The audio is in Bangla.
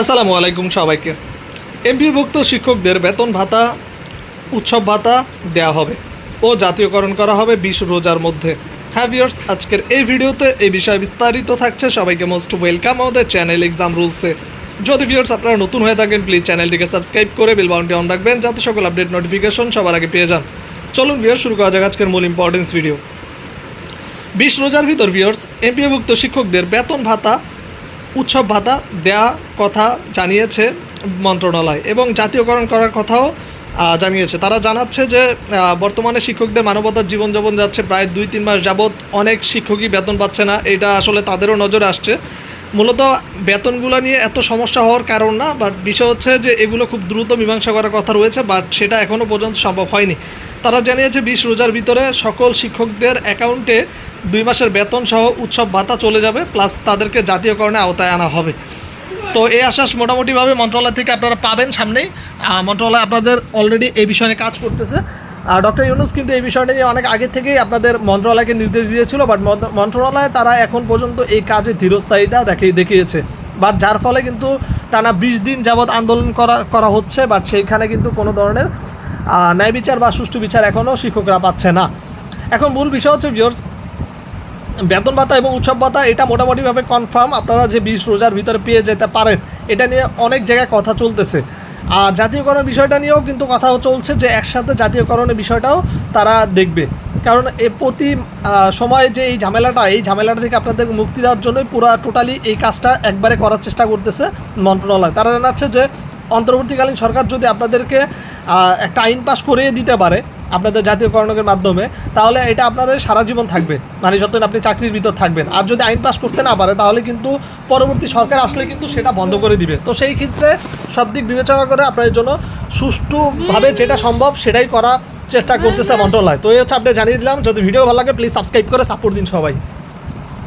আসসালামু আলাইকুম সবাইকে। এমপিভুক্ত শিক্ষকদের বেতন ভাতা, উৎসব ভাতা দেওয়া হবে ও জাতীয়করণ করা হবে বিশ রোজার মধ্যে। হ্যাঁ ভিউয়ার্স, আজকের এই ভিডিওতে এই বিষয়ে বিস্তারিত থাকছে সবাইকে মোস্ট ওয়েলকাম আমাদের চ্যানেল এক্সাম রুলসে যদি ভিউয়ার্স আপনারা নতুন হয়ে থাকেন প্লিজ চ্যানেলটিকে সাবস্ক্রাইব করে বেল বাউন্টি অন রাখবেন, যাতে সকল আপডেট নোটিফিকেশন সবার আগে পেয়ে যান। চলুন ভিউয়ার্স, শুরু করা যাক আজকের মূল ইম্পর্টেন্স ভিডিও বিশ রোজার ভিতর ভিউয়ার্স, এমপিভুক্ত শিক্ষকদের বেতন ভাতা উৎসব ভাতা দেয়া কথা জানিয়েছে মন্ত্রণালয় এবং জাতীয়করণ করার কথাও জানিয়েছে। তারা জানাচ্ছে যে বর্তমানে শিক্ষকদের মানবতার জীবনযাপন যাচ্ছে প্রায় দুই তিন মাস যাবৎ। অনেক শিক্ষকই বেতন পাচ্ছে না। এটা আসলে তাদেরও নজর আসছে। মূলত বেতনগুলো নিয়ে এত সমস্যা হওয়ার কারণ না বাট বিষয় হচ্ছে যে এগুলো খুব দ্রুত মীমাংসা করার কথা রয়েছে বাট সেটা এখনও পর্যন্ত সম্ভব হয়নি। তারা জানিয়েছে, বিশ রোজার ভিতরে সকল শিক্ষকদের অ্যাকাউন্টে দুই মাসের বেতন সহ উৎসব ভাতা চলে যাবে, প্লাস তাদেরকে জাতীয়করণে আওতায় আনা হবে। তো এই আশ্বাস মোটামুটিভাবে মন্ত্রণালয় থেকে আপনারা পাবেন সামনেই। মন্ত্রণালয় আপনাদের অলরেডি এই বিষয়ে কাজ করতেছে। আর ডক্টর ইউনুস কিন্তু এই বিষয়টা নিয়ে অনেক আগে থেকেই আপনাদের মন্ত্রণালয়কে নির্দেশ দিয়েছিল বাট মন্ত্রণালয় তারা এখন পর্যন্ত এই কাজে ধীরস্থায়িতা দেখিয়ে দেখিয়েছে। বাট যার ফলে কিন্তু টানা বিশ দিন যাবৎ আন্দোলন করা করা হচ্ছে বাট সেইখানে কিন্তু কোনো ধরনের ন্যায় বিচার বা সুষ্ঠু বিচার এখনও শিক্ষকরা পাচ্ছে না। এখন মূল বিষয় হচ্ছে ভিওর্স বেতন ভাতা এবং উৎসব ভাতা, এটা মোটামুটিভাবে কনফার্ম আপনারা যে বিশ রোজার ভিতরে পেয়ে যেতে পারেন, এটা নিয়ে অনেক জায়গায় কথা চলতেছে। আর জাতীয়করণের বিষয়টা নিয়েও কিন্তু কথা চলছে যে একসাথে জাতীয়করণের বিষয়টাও তারা দেখবে। কারণ এ প্রতি সময়ে যে এই ঝামেলাটা এই ঝামেলাটা থেকে আপনাদের মুক্তি দেওয়ার জন্যই পুরো টোটালি এই কাজটা একবারে করার চেষ্টা করতেছে মন্ত্রণালয়। তারা জানাচ্ছে যে অন্তর্বর্তীকালীন সরকার যদি আপনাদেরকে একটা আইন পাশ করিয়ে দিতে পারে আপনাদের জাতীয়করণের মাধ্যমে, তাহলে এটা আপনাদের সারা জীবন থাকবে। মানে যতদিন আপনি চাকরির ভিতর থাকবেন। আর যদি আইন পাস করতে না পারে, তাহলে কিন্তু পরবর্তী সরকার আসলে কিন্তু সেটা বন্ধ করে দিবে। তো সেই ক্ষেত্রে সব দিক বিবেচনা করে আপনাদের জন্য সুষ্ঠুভাবে যেটা সম্ভব সেটাই করা চেষ্টা করতেছে মন্ত্রণালয়। তো এই হচ্ছে আপনি জানিয়ে দিলাম। যদি ভিডিও ভালো লাগে প্লিজ সাবস্ক্রাইব করে সাপোর্ট দিন সবাই।